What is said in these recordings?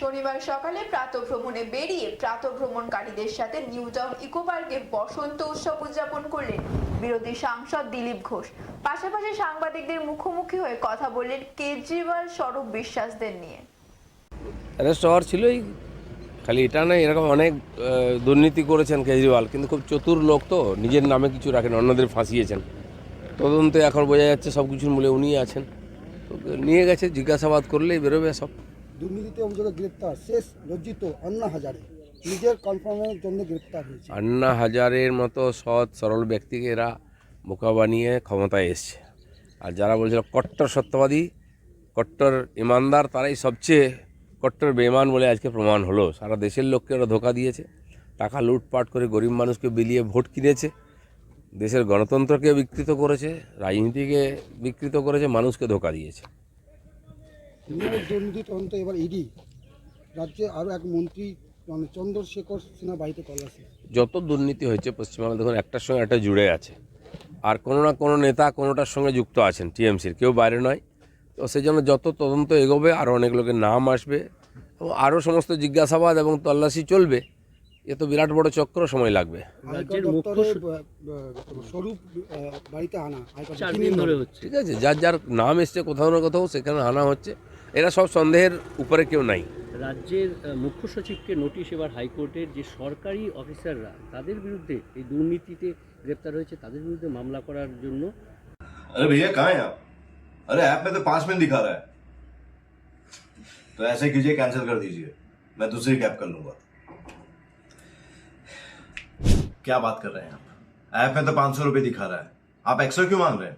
শনিবার সকালে প্রাতভ্রমণে বেরিয়ে প্রাতভ্রমণকারীদের সাথে নিউ টাউন ইকো পার্কে বসন্ত উৎসব উদযাপন করলেন বিরোধী সাংসদ দিলীপ ঘোষ। পাশাপাশি সাংবাদিকদের মুখোমুখি হয়ে কথা বললেন কেজরিওয়াল স্বরূপ বিশ্বাসদের নিয়ে। অ্যারেস্ট হওয়ার ছিলই, খালি এটা নয়, এরকম অনেক দুর্নীতি করেছেন কেজরিওয়াল, কিন্তু খুব চতুর লোক তো, নিজের নামে কিছু রাখেন, অন্যদের ফাঁসিয়েছেন। তদন্তে এখন বোঝা যাচ্ছে সব কিছুর মূলে উনি আছেন। নিয়ে গেছে, জিজ্ঞাসাবাদ করলেই বেরোবে সব। দুর্নীতিতে অভিযোগে গ্রেপ্তার, শেষ লজ্জিত আন্না হাজারে। নিজের কনফার্মের জন্য গ্রেপ্তার হয়েছে। আন্না হাজারের মতো সৎ, সরল ব্যক্তিকে এরা বোকা বানিয়ে ক্ষমতায় এসছে। আর যারা বলছিল কট্টর সত্যবাদী, কট্টর ইমানদার, তারাই সবচেয়ে কট্টর বেমান বলে আজকে প্রমাণ হলো। সারা দেশের লোককে ওরা ধোকা দিয়েছে। টাকা লুটপাট করে গরিব মানুষকে বিলিয়ে ভোট কিনেছে। দেশের গণতন্ত্রকে বিকৃত করেছে, রাজনীতিকে বিকৃত করেছে, মানুষকে ধোকা দিয়েছে। তৃণমূল দুর্নীতি তদন্ত এবার ইডি। রাজ্যে আরও এক মন্ত্রী মানে চন্দ্রশেখর সিনহা বাড়িতে তল্লাশি যত দুর্নীতি হয়েছে পশ্চিমবাংলা দেখুন একটার সঙ্গে একটা জুড়ে আছে। আর কোনো না কোনো নেতা কোনোটার সঙ্গে যুক্ত আছেন টিএমসির কেউ বাইরে নয়। তো সেই জন্য যত তদন্ত এগোবে আরও অনেক লোকের নাম আসবে। এবং আরও সমস্ত জিজ্ঞাসাবাদ এবং তল্লাশি চলবে। এ তো বিরাট বড় চক্র সময় লাগবে। ঠিক আছে যার যার নাম এসছে কোথাও না কোথাও সেখানে আনা হচ্ছে। এরা সব সন্দেহের উপরে কেউ নাই রাজ্যের আহ, মুখ্য সচিবকে নোটিশ এবার হাইকোর্টের যে সরকারি অফিসাররা তাদের বিরুদ্ধে এই দুর্নীতিতে গ্রেপ্তার হয়েছে তাদের বিরুদ্ধে মামলা করার জন্য अरे भैया कहाँ हैं आप अरे ऐप में तो पांच मिनट दिखा रहा है तो ऐसे कीजिए कैंसिल कर दीजिए मैं दूसरी कैब कर लूंगा क्या बात कर रहे हैं आप ऐप में तो पांच सौ रुपये दिखा रहा है आप एक्स्ट्रा क्यों मांग रहे हैं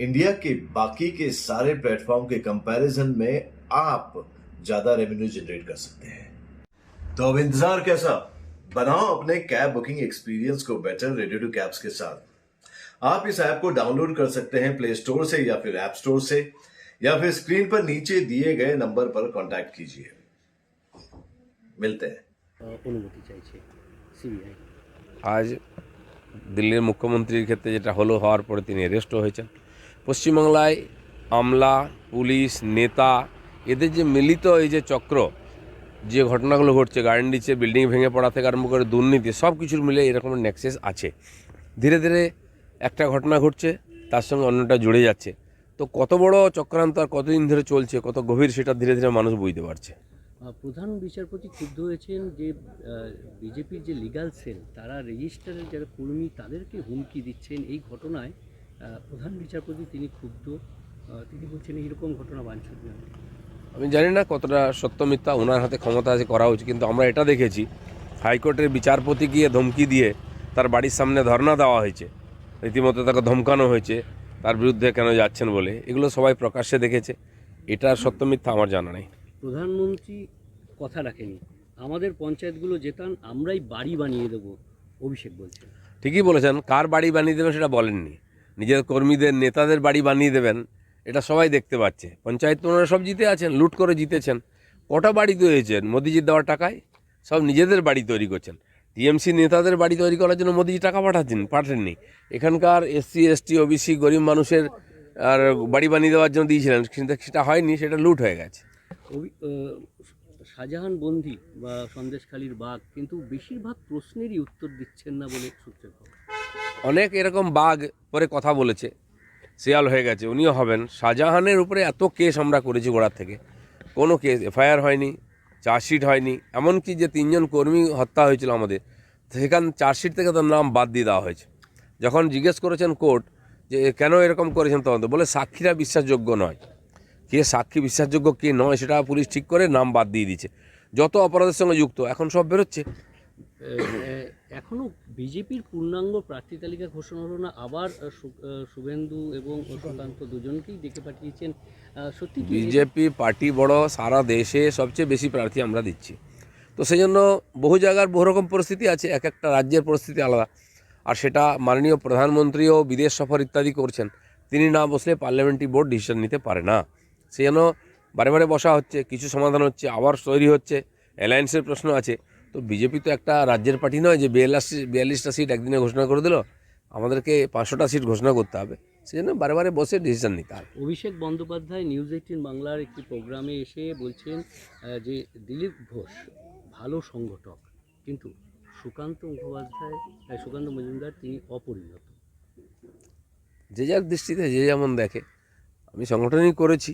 इंडिया के बाकी के सारे प्लेटफॉर्म के कंपैरिजन में आप ज्यादा रेवेन्यू जनरेट कर सकते हैं तो अब इंतजार कैसा बनाओ अपने कैब बुकिंग एक्सपीरियंस को बेटर रेडी टू कैब्स के साथ आप इस ऐप को डाउनलोड कर सकते हैं प्ले स्टोर से या फिर ऐप स्टोर से या फिर स्क्रीन पर नीचे दिए गए नंबर पर कांटेक्ट कीजिए मिलते हैं আহ, অনুমতি চাইছে সিবিআই আজ দিল্লির মুখ্যমন্ত্রীর ক্ষেত্রে যেটা হলো হওয়ার পরে তিনি অ্যারেস্টও হয়েছেন পশ্চিমবাংলায় আমলা, পুলিশ, নেতা, এদের যে মিলিত এই যে চক্র, যে ঘটনাগুলো ঘটছে গার্ডেন নিচে বিল্ডিং ভেঙে পড়া থেকে আরম্ভ করে দুর্নীতি, সব কিছুর মিলে এরকম নেক্সেস আছে। ধীরে ধীরে একটা ঘটনা ঘটছে, তার সঙ্গে অন্যটা জুড়ে যাচ্ছে। তো কত বড় চক্রান্ত আর কতদিন ধরে চলছে, কত গভীর সেটা ধীরে ধীরে মানুষ বুঝতে পারছে। প্রধান বিচারপতি ক্ষুব্ধ হয়েছেন যে বিজেপির যে লিগাল সেল তারা রেজিস্টারের যারা কর্মী, তাদেরকে হুমকি দিচ্ছেন। এই ঘটনায় প্রধান বিচারপতি তিনি ক্ষুব্ধ তিনি বলছেন এইরকম ঘটনা বাঞ্ছনীয় আমি জানি না কতটা সত্য মিথ্যা ওনার হাতে ক্ষমতা আছে করা উচিত কিন্তু আমরা এটা দেখেছি হাইকোর্টের বিচারপতি গিয়ে ধমকি দিয়ে তার বাড়ির সামনে ধর্ণা দেওয়া হয়েছে রীতিমতো তাকে ধমকানো হয়েছে তার বিরুদ্ধে কেন যাচ্ছেন বলে এগুলো সবাই প্রকাশ্যে দেখেছে এটা সত্য মিথ্যা আমার জানা নেই। প্রধানমন্ত্রী কথা রাখেনি আমাদের পঞ্চায়েতগুলো যেতান আমরাই বাড়ি বানিয়ে দেবো অভিষেক বলছেন। ঠিকই বলেছেন কার বাড়ি বানিয়ে দেবেন সেটা বলেননি। নিজের কর্মীদের, নেতাদের বাড়ি বানিয়ে দেবেন, এটা সবাই দেখতে পাচ্ছে। পঞ্চায়েত ওনারা সব জিতে আছেন, লুট করে জিতেছেন। কটা বাড়ি তৈরিছেন মোদিজির দেওয়ার টাকায়? সব নিজেদের বাড়ি তৈরি করছেন। টিএমসি নেতাদের বাড়ি তৈরি করার জন্য মোদিজি টাকা পাঠাচ্ছেন, পাঠাননি। এখানকার এসসি, এসটি, ওবিসি গরিব মানুষের, আর বাড়ি বানিয়ে দেওয়ার জন্য দিয়েছিলেন কিন্তু সেটা হয়নি, সেটা লুট হয়ে গেছে। শাহজাহান বন্দি বা সন্দেশখালীর বাঘ, কিন্তু বেশিরভাগ প্রশ্নেরই উত্তর দিচ্ছেন না বলে সূত্রের খবর। অনেক এরকম বাঘ পরে কথা বলেছে, শিয়াল হয়ে গেছে, উনিও হবেন। শাহজাহানের উপরে এত কেস আমরা করেছি গোড়ার থেকে। কোনো কেস, এফআইআর হয়নি, চার্জশিট হয়নি, এমনকি যে তিনজন কর্মী হত্যা হয়েছিল আমাদের, সেখান চার্জশিট থেকে তার নাম বাদ দিয়ে দেওয়া হয়েছে। যখন জিজ্ঞেস করেছেন কোর্ট যে কেন এরকম করেছেন তদন্ত, বলে সাক্ষীরা বিশ্বাসযোগ্য নয়। কে সাক্ষী বিশ্বাসযোগ্য, কে নয়, সেটা পুলিশ ঠিক করে নাম বাদ দিয়ে দিচ্ছে যত অপরাধের সঙ্গে যুক্ত, এখন সব বেরোচ্ছে। এখনও বিজেপির পূর্ণাঙ্গ প্রার্থী তালিকা ঘোষণা হলো না, আবার শুভেন্দু এবং সুকান্ত দুজনকেই ডেকে পাঠিয়েছেন। সত্যি বিজেপি পার্টি বড়, সারা দেশে সবচেয়ে বেশি প্রার্থী আমরা দিচ্ছি। তো সেই জন্য বহু জায়গার বহু রকম পরিস্থিতি আছে, এক একটা রাজ্যের পরিস্থিতি আলাদা। আর সেটা মাননীয় প্রধানমন্ত্রীও বিদেশ সফর ইত্যাদি করছেন, তিনি না বসলে পার্লামেন্টারি বোর্ড ডিসিশন নিতে পারে না। সেই জন্য বারে বারে বসা হচ্ছে, কিছু সমাধান হচ্ছে, আবার তৈরি হচ্ছে, অ্যালায়েন্সের প্রশ্ন আছে। তো বিজেপি তো একটা রাজ্যের পার্টি নয় যে বিয়াল্লিশ বিয়াল্লিশটা সিট একদিনে ঘোষণা করে দিল। আমাদেরকে পাঁচশোটা সিট ঘোষণা করতে হবে। সেই জন্য বারে বারে বসে ডিসিশন নিতে হবে। অভিষেক বন্দ্যোপাধ্যায় নিউজ এইটিন বাংলার একটি প্রোগ্রামে এসে বলছেন যে দিলীপ ঘোষ ভালো সংগঠক কিন্তু সুকান্ত মুখোপাধ্যায় সুকান্ত মজুমদার তিনি অপরিণত। যে যার দৃষ্টিতে যে যেমন দেখে আমি সংগঠনই করেছি।